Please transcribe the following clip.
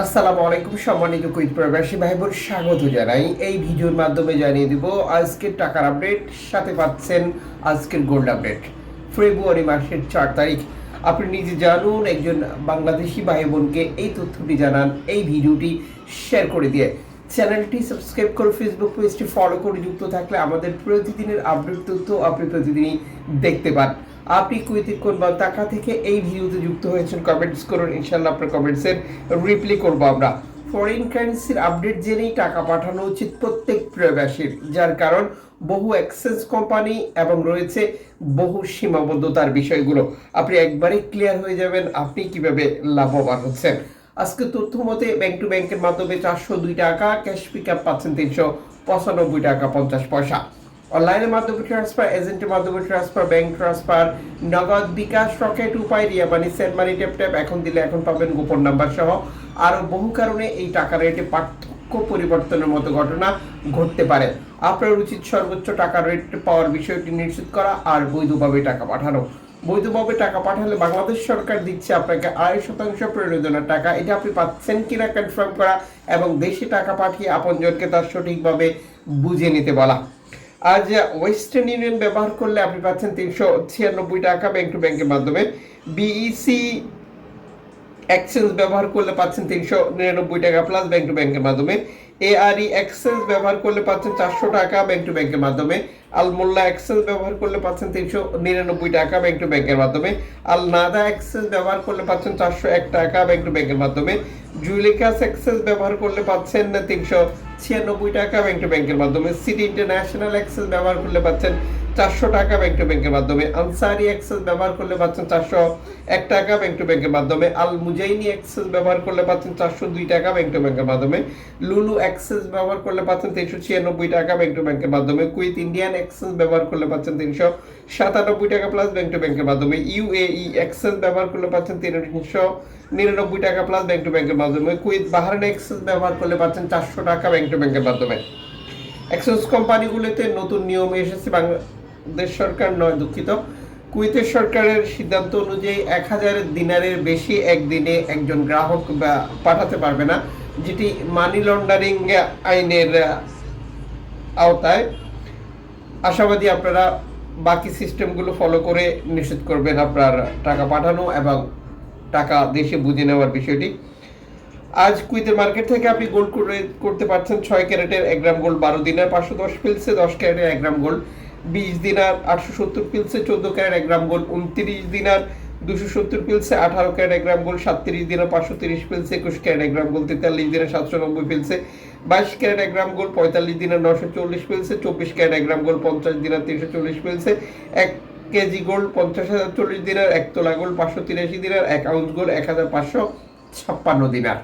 আসসালামু আলাইকুম, সম্মানিত কুইত প্রবাসী ভাই বোন স্বাগত জানাই। এই ভিডিওর মাধ্যমে জানিয়ে দিব, আজকের টাকার আপডেট, সাথে পাচ্ছেন আজকের গোল্ড আপডেট। ফেব্রুয়ারি মাসের চার তারিখ। আপনি নিজে জানুন, একজন বাংলাদেশি ভাই বোনকে এই তথ্যটি জানান, এই ভিডিওটি শেয়ার করে দিয়ে। চ্যানেলটি সাবস্ক্রাইব করে ফেসবুক পেজটি ফলো করে, যুক্ত থাকলে আমাদের প্রতিদিনের আপডেট তথ্য আপনি প্রতিদিনই দেখতে পান। আপনি কুয়েতের কোন বা টাকা থেকে এই ভিডিওতে যুক্ত হয়েছেন কমেন্টস করুন ইনশাল্লাহ আপনার কমেন্টসের রিপ্লাই করব আমরা। ফরেন কারেন্সির আপডেট জেনেই টাকা পাঠানো উচিত প্রত্যেক প্রবাসীর, যার কারণ বহু এক্সচেঞ্জ কোম্পানি এবং রয়েছে বহু সীমাবদ্ধতার বিষয়গুলো। আপনি একবারে ক্লিয়ার হয়ে যাবেন আপনি কীভাবে লাভবান হচ্ছেন। আজকে তথ্য মতে ব্যাংক টু ব্যাংকের মাধ্যমে চারশো দুই টাকা ক্যাশ পিক আপ পাচ্ছেন তিনশো পঁচানব্বই টাকা পঞ্চাশ পয়সা। অনলাইনের মাধ্যমে ট্রান্সফার এজেন্টের মাধ্যমে ট্রান্সফার ব্যাংক ট্রান্সফার নগদ বিকাশ রকেট উপায়, Ria money sent money tap tap এখন দিলে এখন পাবেন গোপন নাম্বার সহ। আরও বহু কারণে এই টাকা রেটে পার্থক্য পরিবর্তনের মতো ঘটনা ঘটতে পারে। আপনার উচিত সর্বোচ্চ টাকা রেট পাওয়ার বিষয়টি নিশ্চিত করা আর বৈধভাবে টাকা পাঠানো। বৈধভাবে টাকা পাঠালে বাংলাদেশ সরকার দিচ্ছে আপনাকে আড়াই শতাংশ প্রয়োজনের টাকা। এটা আপনি পাচ্ছেন কিনা কনফার্ম করা এবং দেশে টাকা পাঠিয়ে আপনজনকে তার সঠিকভাবে বুঝে নিতে বলা। আজ ওয়েস্টার্ন ইউনিয়ন ব্যবহার করলে আপনি পাচ্ছেন তিনশো ছিয়ানব্বই টাকা ব্যাংক টু ব্যাংকের মাধ্যমে। বিইসি এক্সচেঞ্জ ব্যবহার করলে পাচ্ছেন তিনশো নিরানব্বই টাকা প্লাস ব্যাংক টু ব্যাংকের মাধ্যমে। এআরই এক্সচেঞ্জ ব্যবহার করলে পাচ্ছেন চারশো টাকা ব্যাংক টু ব্যাংকের মাধ্যমে। আল মোল্লা এক্সচেঞ্জ ব্যবহার করলে পাচ্ছেন তিনশো নিরানব্বই টাকা ব্যাংক টু ব্যাংকের মাধ্যমে। আল নাদা এক্সচেঞ্জ ব্যবহার করলে পাচ্ছেন চারশো এক টাকা ব্যাংক টু ব্যাংকের মাধ্যমে। জুলিকাস এক্সচেঞ্জ ব্যবহার করলে পাচ্ছেন তিনশো ছিয়ানব্বই টাকা ব্যাংক টু ব্যাংকের মাধ্যমে। সিটি ইন্টারন্যাশনাল এক্সচেঞ্জ ব্যবহার করলে পাচ্ছেন চারশো টাকা ব্যাংক টু ব্যাংকের মাধ্যমে। আনসারি এক্সেস ব্যবহার করলে পাচ্ছেন চারশো এক টাকা ব্যাংক টু ব্যাংকের মাধ্যমে। আল মুজাইনি এক্সেস ব্যবহার করলে পাচ্ছেন চারশো দুই টাকা ব্যাংক টু ব্যাংকের মাধ্যমে। লুলু অ্যাক্সেস ব্যবহার করলে পাচ্ছেন তিনশো ছিয়ানব্বই টাকা ব্যাংক টু ব্যাংকের মাধ্যমে। কুইথ ইন্ডিয়ান এক্সেস ব্যবহার করলে পাচ্ছেন তিনশো সাতানব্বই টাকা প্লাস ব্যাংক টু ব্যাংকের মাধ্যমে। ইউএই এক্সেস ব্যবহার করলে পাচ্ছেন তিনশো নিরানব্বই টাকা প্লাস ব্যাংক টু ব্যাংকের মাধ্যমে। কুইথ বাহারান এক্সেস ব্যবহার করলে পাচ্ছেন চারশো টাকা ব্যাংক টু ব্যাংকের মাধ্যমে। এক্সচেঞ্জ কোম্পানিগুলোতে নতুন নিয়ম এসেছে বাংলাদেশ সরকার নয় দুঃখিত। কুয়েতের সরকারের সিদ্ধান্ত অনুযায়ী এক হাজার দিনারের বেশি একদিনে একজন গ্রাহক বা পাঠাতে পারবে না, যেটি মানি লন্ডারিং আইনের আওতায়। আশাবাদী আপনারা বাকি সিস্টেমগুলো ফলো করে নিশ্চিত করবেন আপনার টাকা পাঠানো এবং টাকা দেশে বুঝে নেওয়ার বিষয়টি। আজ কুইতের মার্কেট থেকে আপনি গোল্ড করে করতে পারছেন ছয় ক্যারেটের এক গ্রাম গোল্ড, বারো দিনের পাঁচশো দশ পিলসে দশ ক্যারেটের এক গ্রাম গোল্ড। বিশ দিনার আটশো সত্তর পিলসে চোদ্দ ক্যারেট, এক গ্রাম গোল্ড উনত্রিশ দিনার দুশো সত্তর পিলসে আঠারো ক্যারেট, এক গ্রাম গোল্ড সাতত্রিশ দিনের পাঁচশো তিরিশ পিলসে একুশ ক্যারেট, এক গ্রাম গোল্ড তেতাল্লিশ দিনের সাতশো নব্বই পিলসে বাইশ ক্যারেট, এক গ্রাম গোল্ড পঁয়তাল্লিশ দিনের নশো চল্লিশ পিলসে চব্বিশ ক্যারেট, এক গ্রাম গোল্ড পঞ্চাশ দিনের তিনশো চল্লিশ পিলসে এক কেজি গোল্ড পঞ্চাশ হাজার চল্লিশ দিনের, এক তোলা গোল্ড পাঁচশো তিরাশি দিনের, এক আউন্স গোল্ড এক হাজার পাঁচশো ছাপ্পান্ন দিনার।